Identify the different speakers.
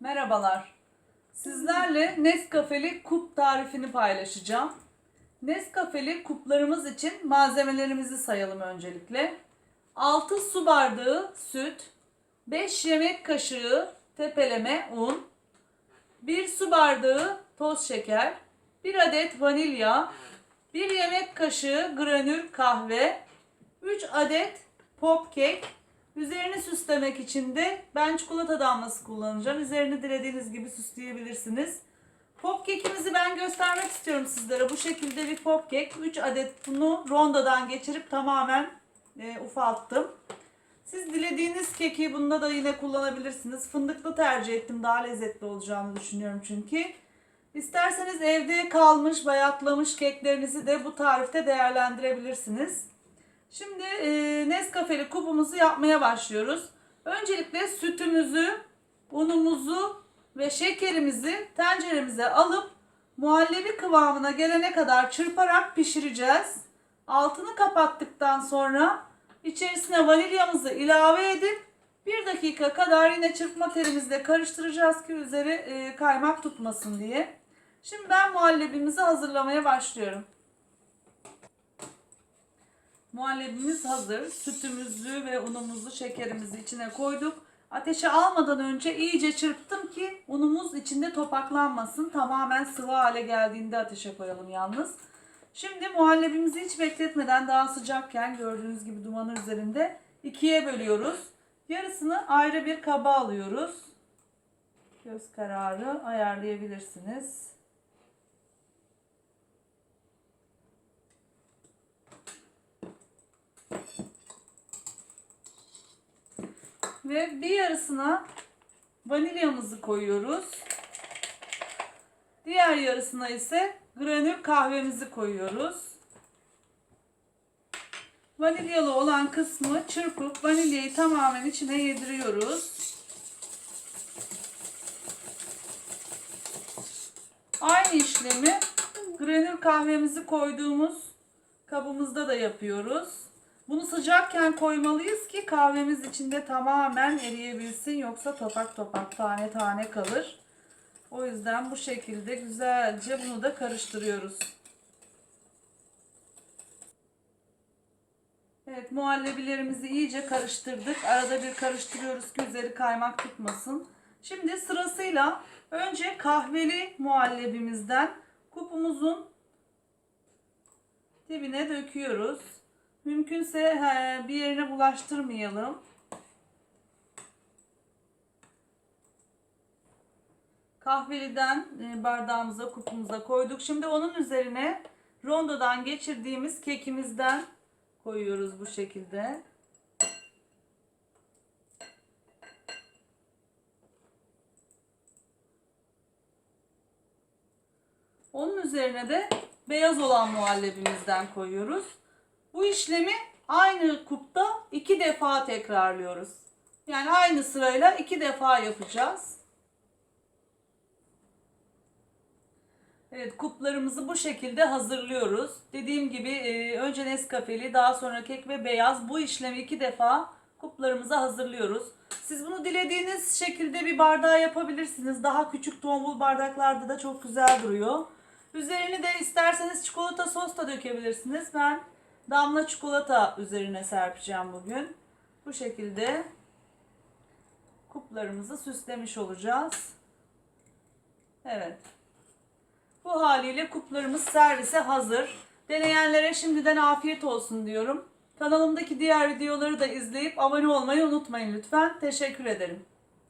Speaker 1: Merhabalar. Sizlerle Nescafe'li kup tarifini paylaşacağım. Nescafe'li kuplarımız için malzemelerimizi sayalım öncelikle. 6 su bardağı süt, 5 yemek kaşığı tepeleme un, 1 su bardağı toz şeker, 1 adet vanilya, 1 yemek kaşığı granül kahve, 3 adet pop cake, Üzerini süslemek için de ben çikolata damlası kullanacağım. Üzerini dilediğiniz gibi süsleyebilirsiniz. Pop kekimizi ben göstermek istiyorum sizlere. Bu şekilde bir pop kek. 3 adet bunu rondodan geçirip tamamen e, ufalttım. Siz dilediğiniz keki bunda da yine kullanabilirsiniz. Fındıklı tercih ettim. Daha lezzetli olacağını düşünüyorum çünkü. İsterseniz evde kalmış, bayatlamış keklerinizi de bu tarifte değerlendirebilirsiniz. Şimdi e, Nescafe'li kupumuzu yapmaya başlıyoruz. Öncelikle sütümüzü, unumuzu ve şekerimizi tenceremize alıp muhallebi kıvamına gelene kadar çırparak pişireceğiz. Altını kapattıktan sonra içerisine vanilyamızı ilave edip bir dakika kadar yine çırpma terimizle karıştıracağız ki üzeri e, kaymak tutmasın diye. Şimdi ben muhallebimizi hazırlamaya başlıyorum. Muhallebimiz hazır. Sütümüzü ve unumuzu, şekerimizi içine koyduk. Ateşe almadan önce iyice çırptım ki unumuz içinde topaklanmasın. Tamamen sıvı hale geldiğinde ateşe koyalım yalnız. Şimdi muhallebimizi hiç bekletmeden daha sıcakken gördüğünüz gibi dumanı üzerinde ikiye bölüyoruz. Yarısını ayrı bir kaba alıyoruz. Göz kararı ayarlayabilirsiniz. Ve bir yarısına vanilyamızı koyuyoruz. Diğer yarısına ise granül kahvemizi koyuyoruz. Vanilyalı olan kısmı çırpıp vanilyayı tamamen içine yediriyoruz. Aynı işlemi granül kahvemizi koyduğumuz kabımızda da yapıyoruz. Bunu sıcakken koymalıyız ki kahvemiz içinde tamamen eriyebilsin yoksa topak topak tane tane kalır. O yüzden bu şekilde güzelce bunu da karıştırıyoruz. Evet muhallebilerimizi iyice karıştırdık. Arada bir karıştırıyoruz ki üzeri kaymak tutmasın. Şimdi sırasıyla önce kahveli muhallebimizden kupumuzun dibine döküyoruz. Mümkünse he, bir yerine bulaştırmayalım. Kahveliden e, bardağımıza, kupumuza koyduk. Şimdi onun üzerine rondodan geçirdiğimiz kekimizden koyuyoruz bu şekilde. Onun üzerine de beyaz olan muhallebimizden koyuyoruz. Bu işlemi aynı kupta iki defa tekrarlıyoruz. Yani aynı sırayla iki defa yapacağız. Evet kuplarımızı bu şekilde hazırlıyoruz. Dediğim gibi e, önce Nescafe'li daha sonra kek ve beyaz bu işlemi iki defa kuplarımıza hazırlıyoruz. Siz bunu dilediğiniz şekilde bir bardağa yapabilirsiniz. Daha küçük tombul bardaklarda da çok güzel duruyor. Üzerini de isterseniz çikolata sos da dökebilirsiniz. Ben damla çikolata üzerine serpeceğim bugün. Bu şekilde kuplarımızı süslemiş olacağız. Evet. Bu haliyle kuplarımız servise hazır. Deneyenlere şimdiden afiyet olsun diyorum. Kanalımdaki diğer videoları da izleyip abone olmayı unutmayın lütfen. Teşekkür ederim.